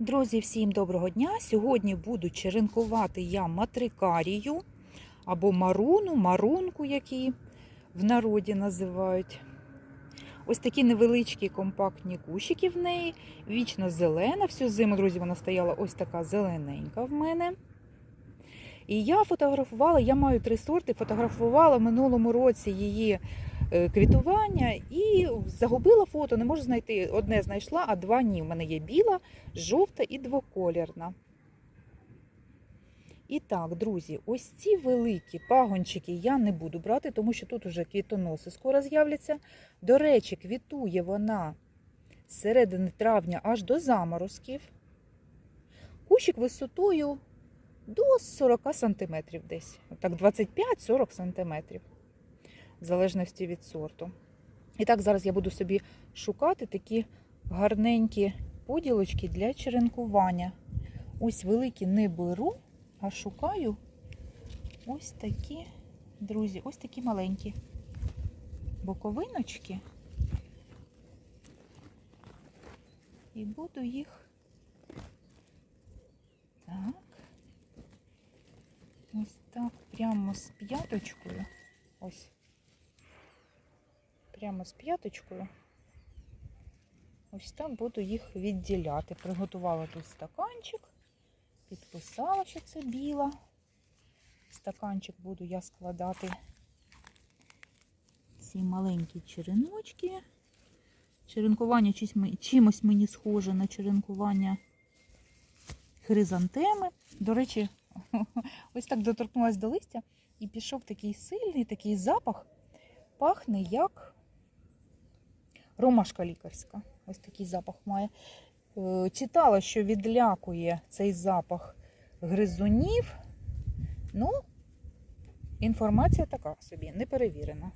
Друзі, всім доброго дня! Сьогодні буду черенкувати я матрикарію або маруну, марунку, які в народі називають. Ось такі невеличкі компактні кущики в неї, вічно зелена. Всю зиму, друзі, вона стояла ось така зелененька в мене. І я фотографувала, я маю три сорти, фотографувала минулому році її квітування і загубила фото, не можу знайти. Одне знайшла, а два ні. У мене є біла, жовта і двоколірна. І так, друзі, ось ці великі пагончики я не буду брати, тому що тут уже квітоноси скоро з'являться. До речі, квітує вона з середини травня аж до заморозків. Кущик висотою до 40 см десь. Так, 25-40 см. В залежності від сорту. І так, зараз я буду собі шукати такі гарненькі поділочки для черенкування. Ось великі не беру, а шукаю ось такі, друзі, ось такі маленькі боковиночки. І буду їх так. Ось так, прямо з п'яточкою. Ось. Прямо з п'яточкою. Ось так буду їх відділяти. Приготувала тут стаканчик, підписала, що це біла. Стаканчик буду я складати ці маленькі череночки. Черенкування чимось мені схоже на черенкування хризантеми. До речі, ось так доторкнулася до листя і пішов такий сильний такий запах. Пахне як ромашка лікарська. Ось такий запах має. Е, Читала, що відлякує цей запах гризунів. Ну, інформація така собі, не перевірена.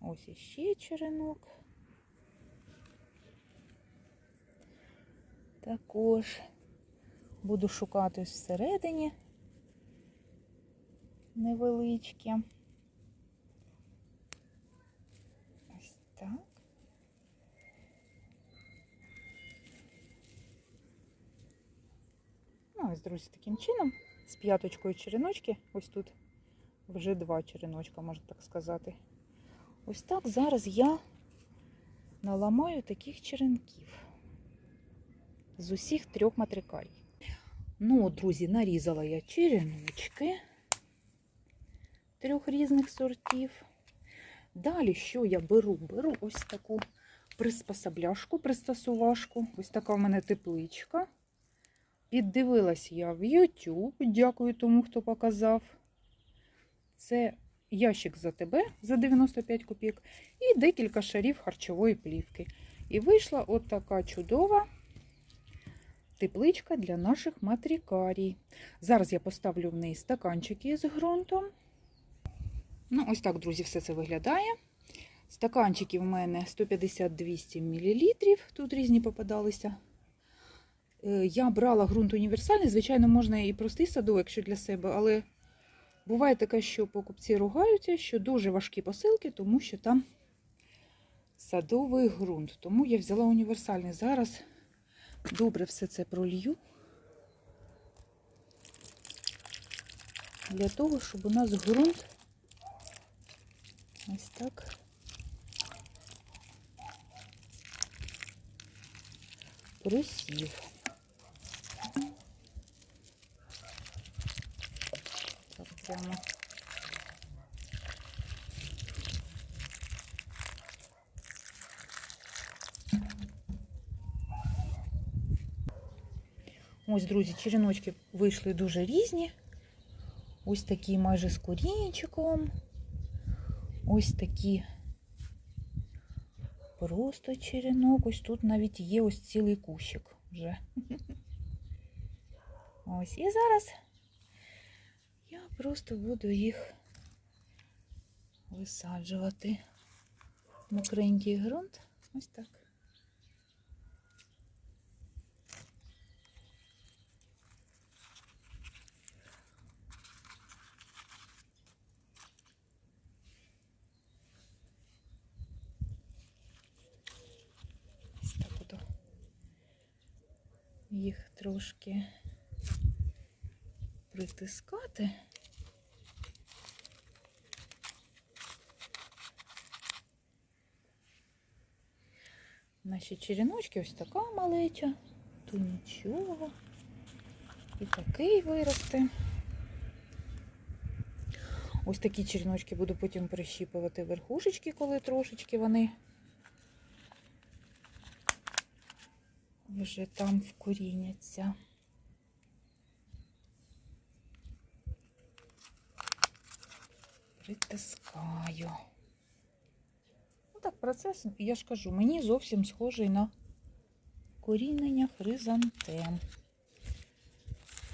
Ось іще черенок. Також буду шукати всередині невеличкі. Ось так. Ну, ось, друзі, таким чином, з п'яточкою череночки, ось тут вже два череночка, можна так сказати. Ось так зараз я наламаю таких черенків з усіх трьох матрикарій. Ну, друзі, нарізала я череночки трьох різних сортів. Далі, що я беру? Беру ось таку приспособляшку, пристосувашку. Ось така в мене тепличка. Піддивилась я в YouTube, дякую тому, хто показав. Це ящик за тебе за 95 копійок і декілька шарів харчової плівки. І вийшла от така чудова тепличка для наших матрикарій. Зараз я поставлю в неї стаканчики з ґрунтом. Ну, ось так, друзі, все це виглядає. Стаканчики в мене 150-200 мл. Тут різні попадалися. Е, Я брала ґрунт універсальний. Звичайно, можна і простий садок, якщо для себе, але буває таке, що покупці ругаються, що дуже важкі посилки, тому що там садовий ґрунт. Тому я взяла універсальний. Зараз добре все це пролью. Для того, щоб у нас ґрунт ось так просів. прямо. Ось, друзі, череночки вийшли дуже різні. Ось такі майже з корінчиком. Ось такі просто черенок. Ось тут навіть є ось цілий кущик вже. Ось. І зараз я просто буду їх висаджувати. Мокренький ґрунт. Ось так. буду їх трошки притискати. Наші черіночки ось така малеча, то нічого. І такий виросте. Ось такі черіночки буду потім прищіпувати верхушечки, коли трошечки вони вже там вкоріняться. Притискаю. Так, процес, я ж кажу, мені зовсім схожий на корінення хризантем.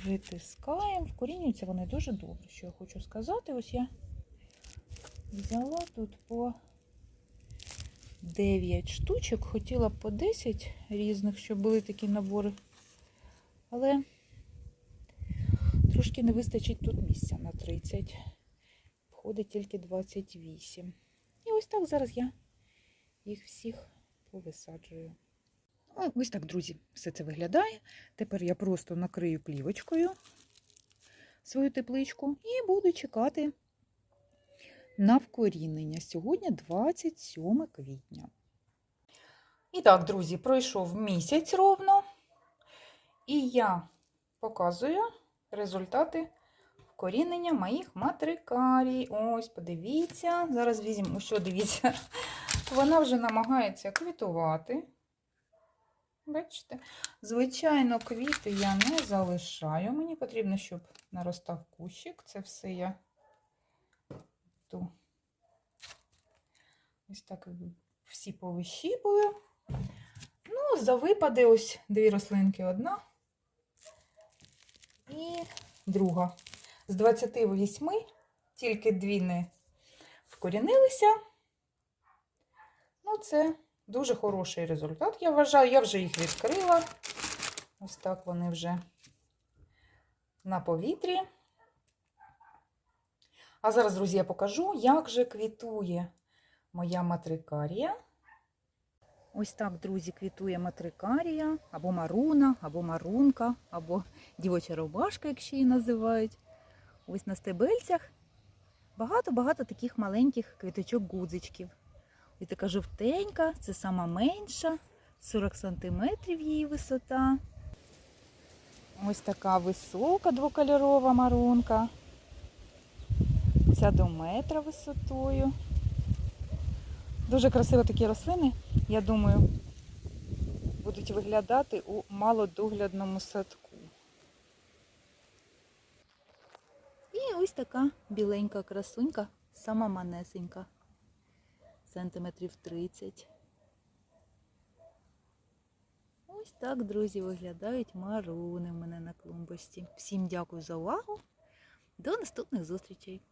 Притискаємо, вкорінюються вони дуже добре, що я хочу сказати. Ось я взяла тут по 9 штучок, хотіла по 10 різних, щоб були такі набори. Але трошки не вистачить тут місця на 30. Входить тільки 28. І ось так зараз я їх всіх повисаджую. О, ось так, друзі, все це виглядає. Тепер я просто накрию плівочкою свою тепличку і буду чекати на вкорінення. Сьогодні 27 квітня. І так, друзі, пройшов місяць ровно. І я показую результати вкорінення моїх матрикарій. Ось, подивіться. Зараз візьмемо, що дивіться. Вона вже намагається квітувати. Бачите? Звичайно, квіти я не залишаю. Мені потрібно, щоб наростав кущик. Це все я ту ось так всі повищіпую. Ну, за випади ось дві рослинки одна і друга. З 28 тільки дві не вкорінилися. Ну, це дуже хороший результат, я вважаю. Я вже їх відкрила. Ось так вони вже на повітрі. А зараз, друзі, я покажу, як же квітує моя матрикарія. Ось так, друзі, квітує матрикарія, або маруна, або марунка, або дівоча рубашка, як ще її називають. Ось на стебельцях багато-багато таких маленьких квіточок-гудзичків. І така жовтенька, це сама менша, 40 см її висота. Ось така висока двокольорова марунка. Ця до метра висотою. Дуже красиво такі рослини, я думаю, будуть виглядати у малодоглядному садку. І ось така біленька красунька, сама манесенька сантиметрів 30. Ось так, друзі, виглядають маруни в мене на клумбості. Всім дякую за увагу. До наступних зустрічей!